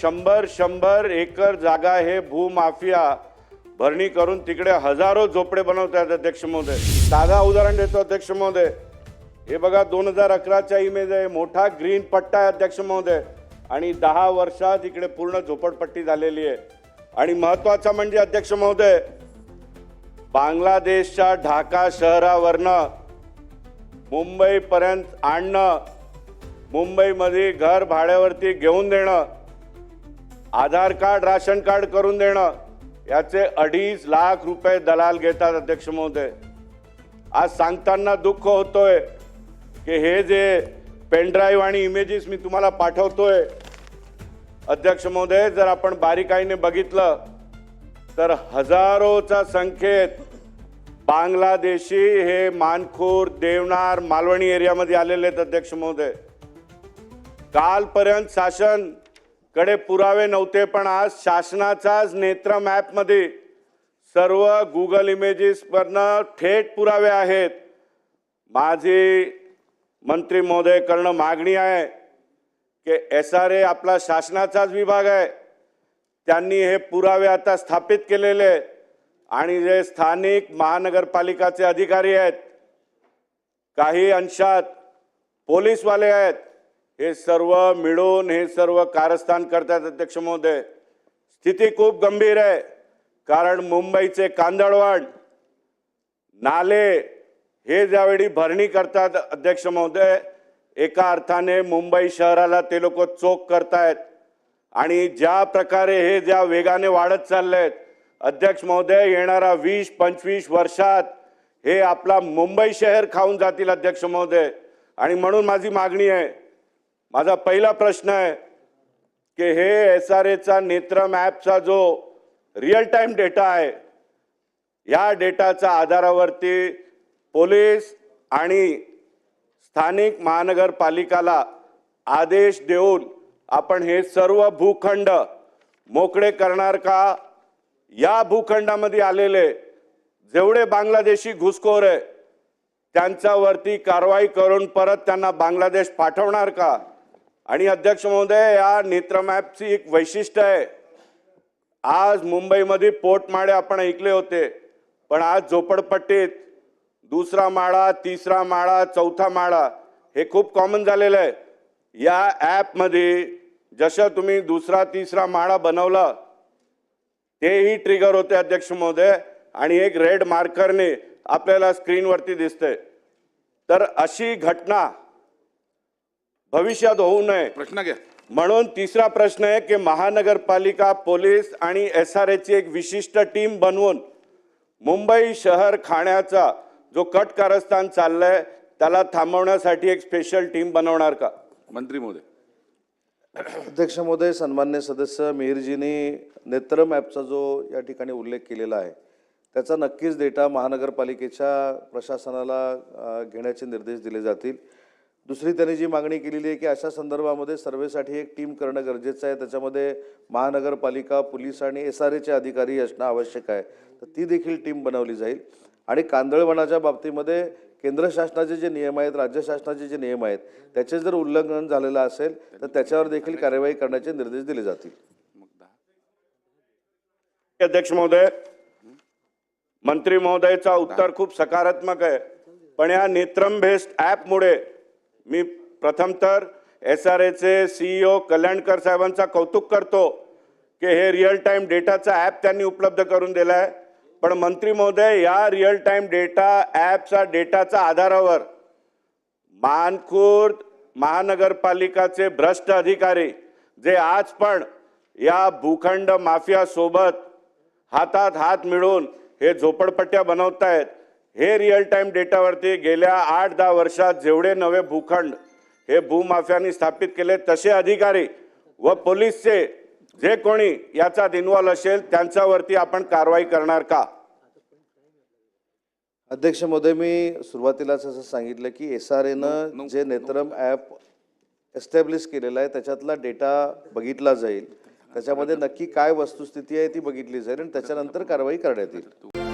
शंभर शंभर एकर जागा हे भूमाफिया भरणी करून तिकडे हजारो झोपडे बनवत आहेत अध्यक्ष महोदय. साधा उदाहरण देतो अध्यक्ष महोदय. हे बघा दोन हजार अकराच्या इमेज आहे. मोठा ग्रीन पट्टा आहे अध्यक्ष महोदय. आणि दहा वर्षात इकडे पूर्ण झोपडपट्टी झालेली आहे. आणि महत्वाचं म्हणजे अध्यक्ष महोदय बांगलादेशच्या ढाका शहरावरनं मुंबईपर्यंत आणणं मुंबईमध्ये घर भाड्यावरती घेऊन देणं आधार कार्ड राशन कार्ड करून देणं याचे अडीच लाख रुपये दलाल घेतात अध्यक्ष महोदय. आज सांगताना दुःख होतोय की हे जे पेनड्राईव्ह आणि इमेजेस मी तुम्हाला पाठवतोय अध्यक्ष महोदय जर आपण बारीकाईने बघितलं तर हजारोच्या संख्येत बांगलादेशी हे मानखूर देवनार मालवणी एरियामध्ये आलेले आहेत अध्यक्ष महोदय. कालपर्यंत शासन कडे पुरावे नव्हते पण आज शासनाचाच नेत्रम ॲपमध्ये सर्व गुगल इमेजेसवरनं थेट पुरावे आहेत. माझी मंत्री महोदय करणं मागणी आहे की एस आर ए आपला शासनाचाच विभाग आहे. त्यांनी हे पुरावे आता स्थापित केलेले आहेत. आणि जे स्थानिक महानगरपालिकाचे अधिकारी आहेत काही अंशात पोलीसवाले आहेत. हे सर्व मिळून हे सर्व कारस्थान करतात अध्यक्ष महोदय. स्थिती खूप गंभीर आहे. कारण मुंबईचे कांदळवाण नाले हे ज्यावेळी भरणी करतात अध्यक्ष महोदय एका अर्थाने मुंबई शहराला ते लोक चोख करतायत. आणि ज्या प्रकारे हे ज्या वेगाने वाढत चाललेत अध्यक्ष महोदय येणारा वीस पंचवीस वर्षात हे आपला मुंबई शहर खाऊन जातील अध्यक्ष महोदय. आणि म्हणून माझी मागणी आहे माझा पहिला प्रश्न आहे की हे एस आर एचा नेत्रम ॲपचा जो रिअल टाईम डेटा आहे या डेटाच्या आधारावरती पोलीस आणि स्थानिक महानगरपालिकाला आदेश देऊन आपण हे सर्व भूखंड मोकळे करणार का? या भूखंडामध्ये आलेले जेवढे बांगलादेशी घुसखोर आहे त्यांच्यावरती कारवाई करून परत त्यांना बांगलादेश पाठवणार का? आणि अध्यक्ष महोदय या नेत्र मॅपची एक वैशिष्ट्य आहे. आज मुंबईमध्ये पोटमाळे आपण ऐकले होते पण आज झोपडपट्टीत दुसरा माळा तिसरा माळा चौथा माळा हे खूप कॉमन झालेलं आहे. या ॲपमध्ये जसं तुम्ही दुसरा तिसरा माळा बनवला तेही ट्रिगर होते अध्यक्ष महोदय आणि एक रेड मार्करने आपल्याला स्क्रीनवरती दिसते तर अशी घटना भविष्यात होऊ नये. प्रश्न घ्या. म्हणून तिसरा प्रश्न आहे की महानगरपालिका पोलीस आणि एस आर एची एक विशिष्ट टीम बनवून मुंबई शहर खाण्याचा जो कट कारस्थान चाललंय त्याला थांबवण्यासाठी एक स्पेशल टीम बनवणार का? मंत्री महोदय. अध्यक्ष महोदय सन्मान्य सदस्य मिहिरजींनी नेत्रम ॲपचा जो या ठिकाणी उल्लेख केलेला आहे त्याचा नक्कीच डेटा महानगरपालिकेच्या प्रशासनाला घेण्याचे निर्देश दिले जातील. दुसरी त्यांनी जी मागणी केलेली आहे की अशा संदर्भामध्ये सर्वेसाठी एक टीम करणं गरजेचं आहे. त्याच्यामध्ये महानगरपालिका पोलीस आणि एस आर एचे अधिकारी असणं आवश्यक आहे. तर ती देखील टीम बनवली जाईल. आणि कांदळवनाच्या बाबतीमध्ये केंद्र शासनाचे जे नियम आहेत राज्य शासनाचे जे नियम आहेत त्याचे जर उल्लंघन झालेलं असेल तर त्याच्यावर देखील कार्यवाही करण्याचे निर्देश दिले जातील. अध्यक्ष महोदय मंत्री महोदयचा उत्तर खूप सकारात्मक आहे. पण या नेत्रम बेस्ड ॲपमुळे मी प्रथम तर एस आर एचे सीईओ कल्याणकर साहेबांचा कौतुक करतो की हे रिअल टाईम डेटाचा ॲप त्यांनी उपलब्ध करून दिला आहे पण मंत्री महोदय या रिअल टाईम डेटा ॲपचा डेटाच्या आधारावर मानखुर्द महानगरपालिकाचे भ्रष्ट अधिकारी जे आज पण या भूखंड माफियासोबत हातात हात मिळून हे झोपडपट्ट्या बनवतायत हे रिअल टाईम डेटावरती गेल्या आठ दहा वर्षात जेवढे नवे भूखंड हे भूमाफियांनी स्थापित केले तसे अधिकारी व पोलीसचे जे कोणी याच्यात इन्व्हॉल्व असेल त्यांच्यावरती आपण कारवाई करणार का? अध्यक्ष महोदय मी सुरुवातीलाच असं सांगितलं की एस आर एनं जे नेत्रम ॲप एस्टॅब्लिश केलेलं आहे त्याच्यातला डेटा बघितला जाईल. त्याच्यामध्ये नक्की काय वस्तुस्थिती आहे ती बघितली जाईल आणि त्याच्यानंतर कारवाई करण्यात येईल.